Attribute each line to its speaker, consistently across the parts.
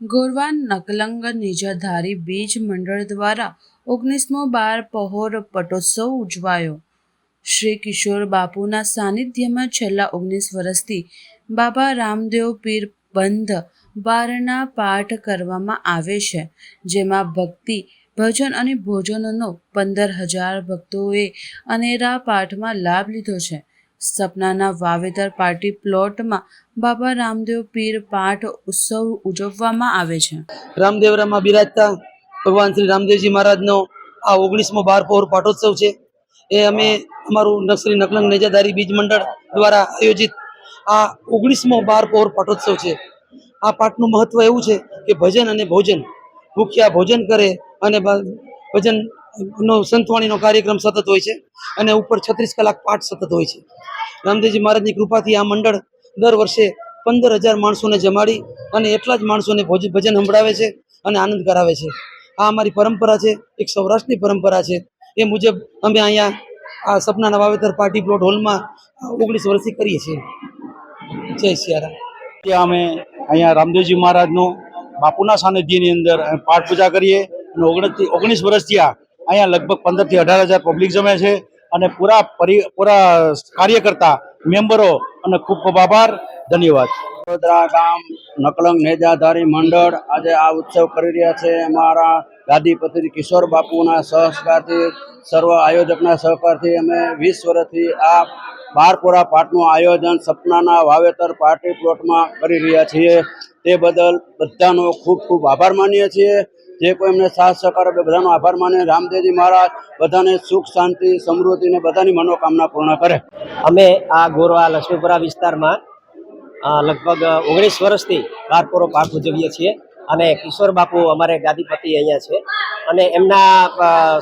Speaker 1: ગોરવા નકલંગ નિજાધારી બીજ મંડળ દ્વારા ઓગણીસમો બાર પહોર પટોત્સવ ઉજવાયો. શ્રી કિશોર બાપુના સાનિધ્યમાં છેલ્લા ઓગણીસ વર્ષથી બાબા રામદેવ પીર બંધ બારના પાઠ કરવામાં આવે છે, જેમાં ભક્તિ, ભજન અને ભોજનનો પંદર હજાર ભક્તોએ અનેરા પાઠમાં લાભ લીધો છે. સપનાના વાવેતર પાર્ટી પ્લોટમાં બાબા રામદેવ પીર પાઠ ઉત્સવ ઉજવવામાં આવે છે.
Speaker 2: રામદેવરામાં બિરાજતા. ભગવાન શ્રી રામદેવજી મહારાજનો આ ઓગણીસમો બાર પહોર પાઠોત્સવ છે. એ અમે અમારું નકશ્રી નકલંગ નેજાદારી બીજ મંડળ દ્વારા આયોજિત આ ઓગણીસમો બાર પહોર પાઠોત્સવ છે. આ પાઠનું મહત્વ એવું છે કે ભજન અને ભોજન. ભૂખ્યા ભોજન કરે અને બ- ભજનનો સંતવાણીનો કાર્યક્રમ સતત હોય છે અને ઉપર છત્રીસ કલાક પાઠ સતત હોય છે. રામદેવજી મહારાજની કૃપાથી આ મંડળ દર વર્ષે પંદર હજાર માણસોને જમાડી અને એટલા જ માણસોને ભોજ- ભજન સંભળાવે છે અને આનંદ કરાવે છે. આ અમારી પરંપરા છે, એક સૌરાષ્ટ્રની પરંપરા છે. એ મુજબ અમે અહીંયા આ સપનાના વાવેતર પાર્ટી પ્લોટ હોલમાં ઓગણીસ વર્ષથી કરીએ છીએ. જય સિયારામ.
Speaker 3: ત્યાં અમે અહીંયા રામદેવજી મહારાજનું બાપુના સાનિધ્યની અંદર પાઠ પૂજા કરીએ અને ઓગણીસથી ઓગણીસ વર્ષથી આ અહીંયા લગભગ પંદરથી અઢાર હજાર પબ્લિક જમે છે અને પૂરા પરિ, પૂરા કાર્યકર્તા, મેમ્બરો અને ખૂબ ખૂબ આભાર, ધન્યવાદ.
Speaker 4: વડોદરા ગામ નકલંગ નેજાધારી મંડળ આજે આ ઉત્સવ કરી રહ્યા છે. અમારા ગાદીપતિ કિશોર બાપુના સહકારથી સર્વ આયોજકના સહકારથી અમે વીસ વર્ષથી આ બારપુરા પાઠનું આયોજન સપનાના વાવેતર પાર્ટી પ્લોટમાં કરી રહ્યા છીએ. તે બદલ બધાનો ખૂબ ખૂબ આભાર માનીએ છીએ. જે કોઈ એમને સાથ સહકાર આપે, બધાનો આભાર માને. રામદેવજી મહારાજ બધાને સુખ, શાંતિ, સમૃદ્ધિ અને બધાની મનોકામના પૂર્ણ કરે.
Speaker 5: અમે આ ગોરવા લક્ષ્મીપુરા વિસ્તારમાં લગભગ ઓગણીસ વર્ષથી બારપોરો પાક ઉજવીએ છીએ અને કિશોર બાપુ અમારે ગાદીપતિ અહીંયા છે અને એમના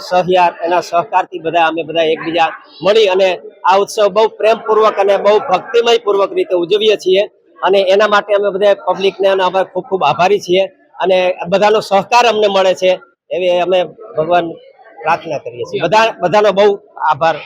Speaker 5: સહયાર, એના સહકારથી બધા અમે બધા એકબીજા મળી અને આ ઉત્સવ બહુ પ્રેમપૂર્વક અને બહુ ભક્તિમય પૂર્વક રીતે ઉજવીએ છીએ અને એના માટે અમે બધા પબ્લિકને અને અમે ખૂબ ખૂબ આભારી છીએ. અને બધાનો સહકાર અમને મળે છે, એવી અમે ભગવાન પ્રાર્થના કરીએ છીએ. બધા બધાનો બહુ આભાર.